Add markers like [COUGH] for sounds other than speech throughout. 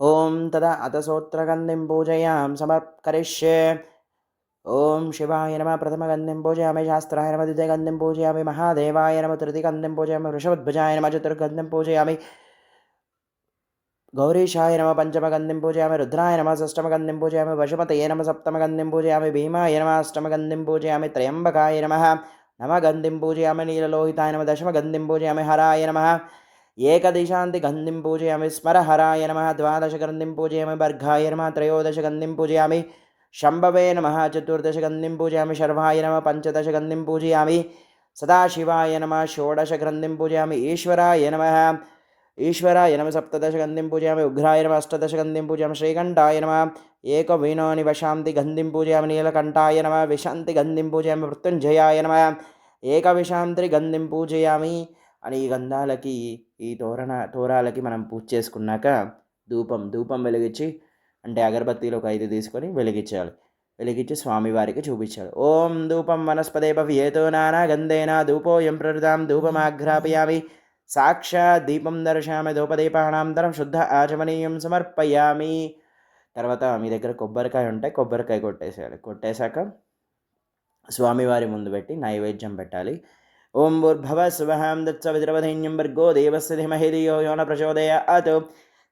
ॐ तदा अथ सोत्रगन्धिं पूजयां समर्करिष्ये ॐ शिवाय नमः प्रथमगन्धिं पूजयामि शास्त्राय नमः द्वितीयगन्धिं पूजयामि महादेवाय नमः तृतीयगन्धिं पूजयामि वृषभध्वजाय नमः चतुर्गन्धिं पूजयामि गौरीशाय नमः पञ्चमगन्धिं पूजयामि रुद्राय नमः षष्ठमगन्धिं पूजयामि वशुमतये नमः सप्तमगन्धिं पूजयामि भीमाय नमः अष्टमगन्धिं पूजयामि त्र्यम्बकाय नमः नवगन्धिं पूजयामि नीललोहिताय नमः दशमगन्धिं पूजयामि हराय नमः एकदशान्ति गन्धिं पूजयामि स्मरहराय नमः द्वादशगन्धिं पूजयामि वर्घाय नमः त्रयोदशगन्धिं पूजयामि शम्भवे नमः चतुर्दशगन्धिं पूजयामि शर्वाय नमः पञ्चदशगन्धिं पूजयामि सदाशिवाय नमः षोडशग्रन्थिं पूजयामि ईश्वराय नम ईश्वराय नम सप्तदशगन्धिं पूजयामि पूजया नमः नम पूजयामि श्रीकण्ठाय नमः एकवीणो निवशान्ति गन्धिं पूजयामि नीलकण्ठाय नमः विशान्ति गन्धिं पूजयामि मृत्युञ्जयाय नमः एकविशान्तिगन्धिं पूजयामि అని ఈ గంధాలకి ఈ తోరణ తోరాలకి మనం పూజ చేసుకున్నాక ధూపం ధూపం వెలిగించి అంటే అగరబత్తీలు ఒక ఐదు తీసుకొని వెలిగించాలి. వెలిగించి స్వామివారికి చూపించాలి. ఓం ధూపం వనస్పదే భవ్యేతో నానా గంధేన ధూపోయం ధూపం ధూపమాఘ్రాపయామి. సాక్షాత్ దీపం దర్శామి ధూపదీపానంతరం శుద్ధ ఆచమనీయం సమర్పయామి. తర్వాత మీ దగ్గర కొబ్బరికాయ ఉంటే కొబ్బరికాయ కొట్టేసేయాలి. కొట్టేశాక స్వామివారి ముందు పెట్టి నైవేద్యం పెట్టాలి. ఓం భూర్భవ స్వహం దత్సవిద్రవధైన్యం భర్గో దేవస్య ధిమహి యోన ప్రచోదయ న సత్యం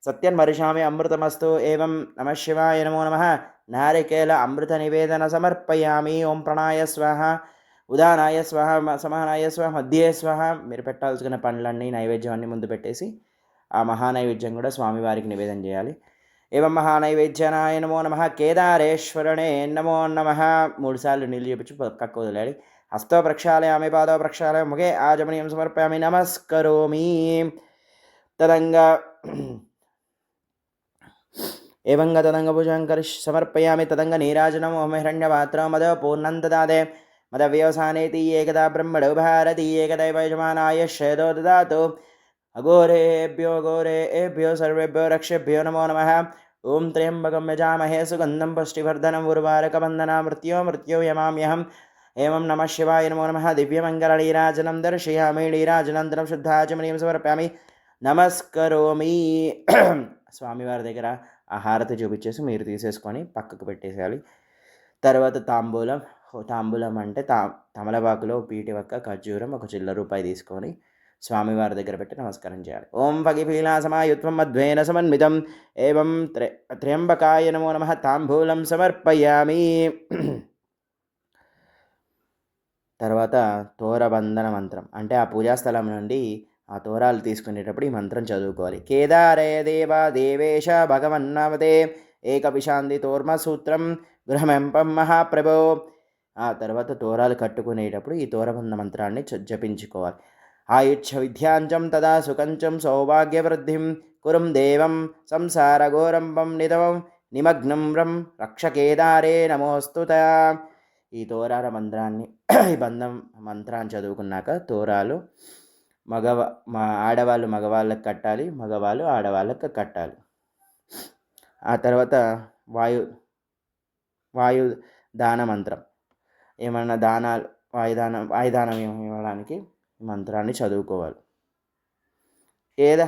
సత్యన్మరిషామి అమృతమస్తు ఏవం నమ శివాయ నమో నమ నారికేల అమృత నివేదన సమర్పయామి ఓం ప్రణాయ స్వాహ ఉదానాయ స్వాహ సమానాయ స్వాహ మధ్యే స్వాహ మీరు పెట్టాల్సిన పనులన్నీ నైవేద్యాన్ని ముందు పెట్టేసి ఆ మహానైవేద్యం కూడా స్వామివారికి నివేదన చేయాలి. ఏవం మహానైవేద్యనాయ నమో నమ కేదారేశ్వరణే నమో నమ। మూడుసార్లు నీళ్ళు చూపించి పక్కకు వదిలేయాలి. हस्तौ प्रक्षालयामि, पादौ प्रक्षालयामि, मुखे आजमनीयं समर्पयामि, नमस्करोमि। तदङ्ग [CLEARS THROAT] एवङ्ग तदङ्गभुजं करिष्, समर्पयामि। तदङ्गनीराजनमोहं हिरण्यपात्रं मद पूर्णं ददादे मदव्यवसानेति एकदा ब्रह्मणो भारती एकदैव यजमानाय शेदो ददातु। अघोरेभ्यो घोरेभ्यो सर्वेभ्यो रक्षेभ्यो नमो नमः। ॐ त्र्यम्बकं यजामहे, सुगन्धं पुष्टिवर्धनं उर्वारकबन्धना मृत्यो मृत्यो यमाम्यहम्। ఏమం నమ శివాయ నమో నమ దివ్యమంగళీరాజనం దర్శయామి లీరాజనంతరం శుద్ధాచమనీయం సమర్పామి నమస్కరోమి స్వామివారి దగ్గర ఆ హారతి చూపించేసి మీరు తీసేసుకొని పక్కకు పెట్టేసేయాలి. తర్వాత తాంబూలం. తాంబూలం అంటే తా తమలపాకులో పీటి ఒక్క ఖర్జూరం ఒక చిల్లర రూపాయి తీసుకొని స్వామివారి దగ్గర పెట్టి నమస్కారం చేయాలి. ఓం ఫగిపీలాసమాయుత్వం మధ్వేన సమన్వితం ఏం త్ర త్ర్యంబకాయ నమో నమ. తాంబూలం సమర్పయామి. తర్వాత తోరబంధన మంత్రం. అంటే ఆ పూజాస్థలం నుండి ఆ తోరాలు తీసుకునేటప్పుడు ఈ మంత్రం చదువుకోవాలి. కేదారే దేవ దేవేశ భగవన్నామతే ఏకపిశాంతి తోర్మసూత్రం గృహమెంపం మహాప్రభో. ఆ తర్వాత తోరాలు కట్టుకునేటప్పుడు ఈ తోరబంధ మంత్రాన్ని జపించుకోవాలి. ఆయుచ్ఛ విద్యాంచం తదా సుకంచం సౌభాగ్యవృద్ధిం కురుం దేవం సంసారఘోరంబం నిధవం నిమగ్నం రం రక్షకేదారే నమోస్తుత. ఈ తోరాల మంత్రాన్ని ఈ బంధం మంత్రాన్ని చదువుకున్నాక తోరాలు మగవా మా ఆడవాళ్ళు మగవాళ్ళకి కట్టాలి మగవాళ్ళు ఆడవాళ్ళకి కట్టాలి. ఆ తర్వాత వాయు వాయు దాన మంత్రం. ఏమన్నా దానాలు వాయుదానం వాయుదానం ఇవ్వడానికి మంత్రాన్ని చదువుకోవాలి. ఏద